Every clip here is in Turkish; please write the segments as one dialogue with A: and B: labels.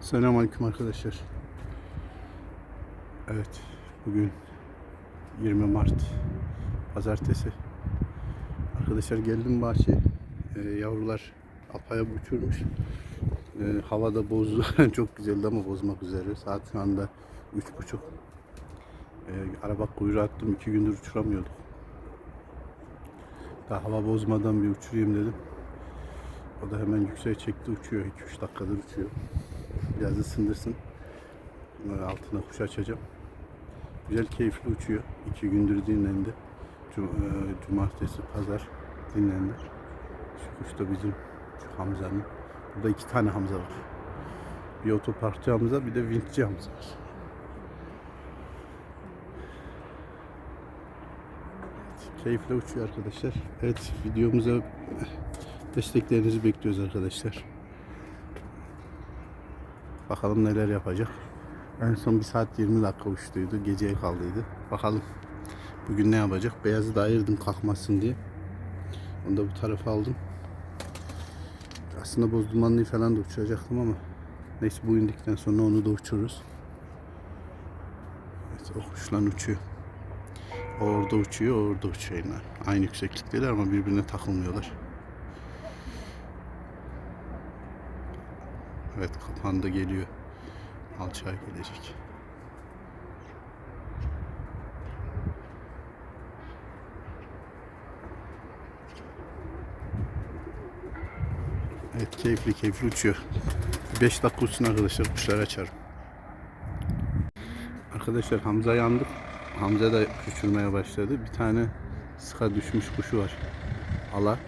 A: Selamünaleyküm arkadaşlar. Evet, bugün 20 Mart Pazartesi. Arkadaşlar geldim bahçeye. Ee, yavrular apaya uçurmuş. Ee, havada bozdu. Çok güzeldi ama bozmak üzere. Saat şu anda 3.30. Ee, araba kuyruğu attım. iki gündür uçuramıyorduk. Daha hava bozmadan bir uçurayım dedim. O da hemen yükseğe çekti uçuyor. 2-3 dakikadır uçuyor. Biraz ısındırsın. Altına kuş açacağım. Güzel keyifli uçuyor. İki gündür dinlendi. E, Cumartesi, pazar dinlendi. Şu kuş da bizim şu Hamza'nın. Burada iki tane Hamza var. Bir otoparkçı Hamza bir de vinççi Hamza var. Evet, keyifle uçuyor arkadaşlar. Evet videomuza desteklerinizi bekliyoruz arkadaşlar. Bakalım neler yapacak. En son 1 saat 20 dakika uçtuydu. Geceye kaldıydı. Bakalım bugün ne yapacak. Beyazı da ayırdım kalkmasın diye. Onu da bu tarafa aldım. Aslında boz dumanlıyı falan da uçuracaktım ama neyse bu indikten sonra onu da uçururuz. Evet, o kuşla uçuyor. O orada uçuyor, o orada uçuyor. Aynı yükseklikteler ama birbirine takılmıyorlar. Evet kapandı geliyor. Alçağa gelecek. Evet keyifli keyifli uçuyor. 5 dakika uçsun arkadaşlar kuşları açarım. Arkadaşlar Hamza yandık. Hamza da uçurmaya başladı. Bir tane sıka düşmüş kuşu var. Ala.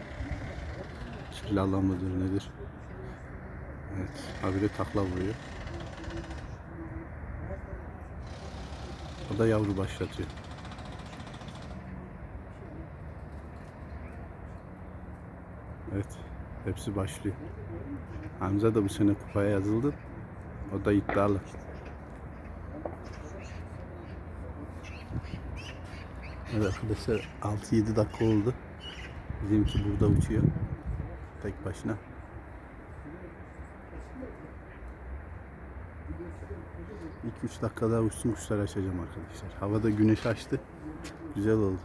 A: Kirli ala mıdır nedir? Evet. Habire takla vuruyor. O da yavru başlatıyor. Evet. Hepsi başlıyor. Hamza da bu sene kupaya yazıldı. O da iddialı. Evet arkadaşlar 6-7 dakika oldu. Bizimki burada uçuyor. Tek başına. İlk 3 dakika daha uçsun kuşları açacağım arkadaşlar. Havada güneş açtı. Güzel oldu.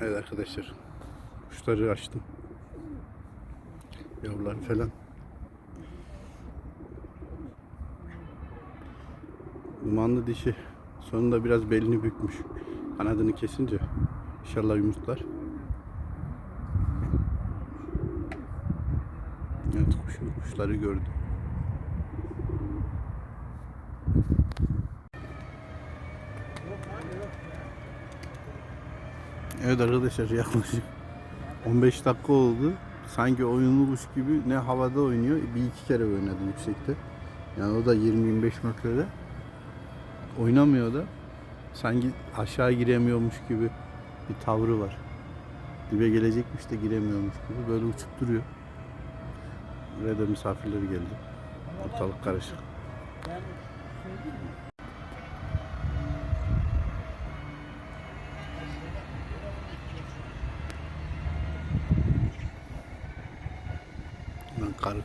A: Evet arkadaşlar. Kuşları açtım. Yavrular falan. Dumanlı dişi sonunda biraz belini bükmüş. Kanadını kesince inşallah yumurtlar. Evet kuş, kuşları gördüm. Evet arkadaşlar yaklaşık 15 dakika oldu. Sanki oyunlu kuş gibi ne havada oynuyor bir iki kere oynadı yüksekte. Yani o da 20-25 metrede. Oynamıyor da sanki aşağı giremiyormuş gibi bir tavrı var. Dibe gelecekmiş de giremiyormuş gibi böyle uçup duruyor. Buraya da misafirleri geldi. Ortalık karışık. Ben karga.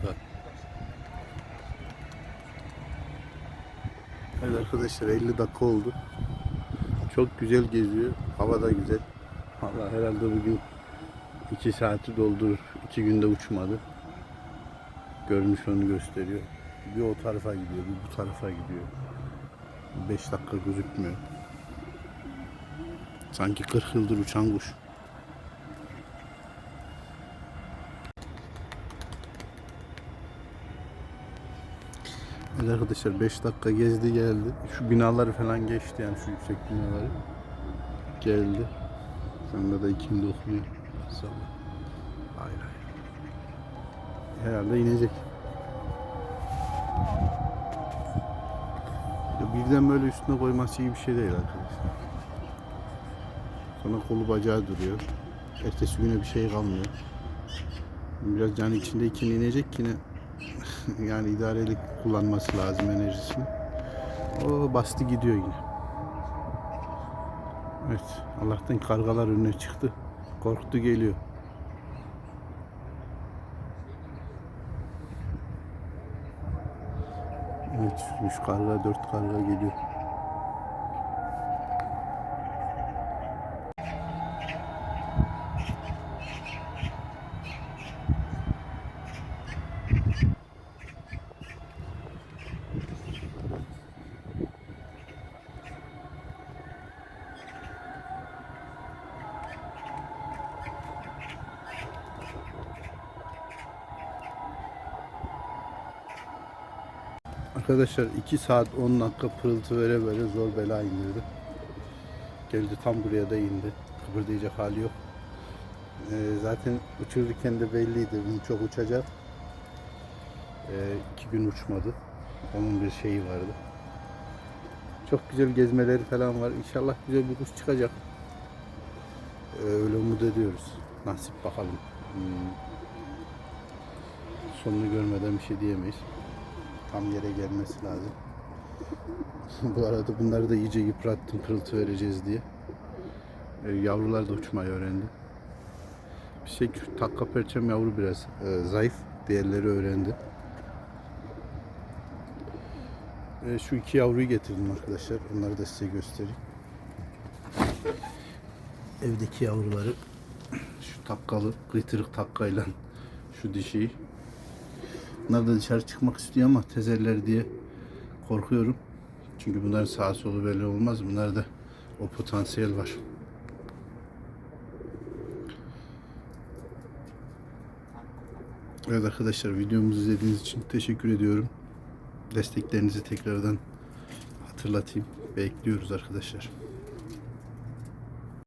A: Evet arkadaşlar 50 dakika oldu. Çok güzel geziyor. Hava da güzel. Valla herhalde bugün 2 saati doldurur. 2 günde uçmadı. Görünüş onu gösteriyor. Bir o tarafa gidiyor, bir bu tarafa gidiyor. 5 dakika gözükmüyor. Sanki 40 yıldır uçan kuş. Evet arkadaşlar 5 dakika gezdi geldi. Şu binaları falan geçti yani şu yüksek binaları. Geldi. Sonra da ikindi okunuyor. Hayır hayır. Herhalde inecek. Birden böyle üstüne koyması iyi bir şey değil arkadaşlar. Sonra kolu bacağı duruyor. Ertesi güne bir şey kalmıyor. Biraz can içinde iken inecek yine yani idarelik kullanması lazım enerjisini. O bastı gidiyor yine. Evet Allah'tan kargalar önüne çıktı. Korktu geliyor. 3 karga 4 karga geliyor. Arkadaşlar 2 saat 10 dakika pırıltı vere vere zor bela indirdi. Geldi tam buraya da indi. Kıpırdayacak hali yok. Ee, zaten uçururken de belliydi. Bunu çok uçacak. Ee, iki gün uçmadı. Onun bir şeyi vardı. Çok güzel gezmeleri falan var. İnşallah güzel bir kuş çıkacak. Ee, öyle umut ediyoruz. Nasip bakalım. Hmm. Sonunu görmeden bir şey diyemeyiz tam yere gelmesi lazım. Bu arada bunları da iyice yıprattım pırıltı vereceğiz diye. Ee, yavrular da uçmayı öğrendi. Bir şey takka perçem yavru biraz e, zayıf. Diğerleri öğrendi. E, şu iki yavruyu getirdim arkadaşlar. Onları da size göstereyim. Evdeki yavruları şu takkalı, kıytırık takkayla şu dişiyi Bunlar da dışarı çıkmak istiyor ama tezerler diye korkuyorum. Çünkü bunların sağ solu belli olmaz. Bunlarda o potansiyel var. Evet arkadaşlar videomuzu izlediğiniz için teşekkür ediyorum. Desteklerinizi tekrardan hatırlatayım. Bekliyoruz arkadaşlar.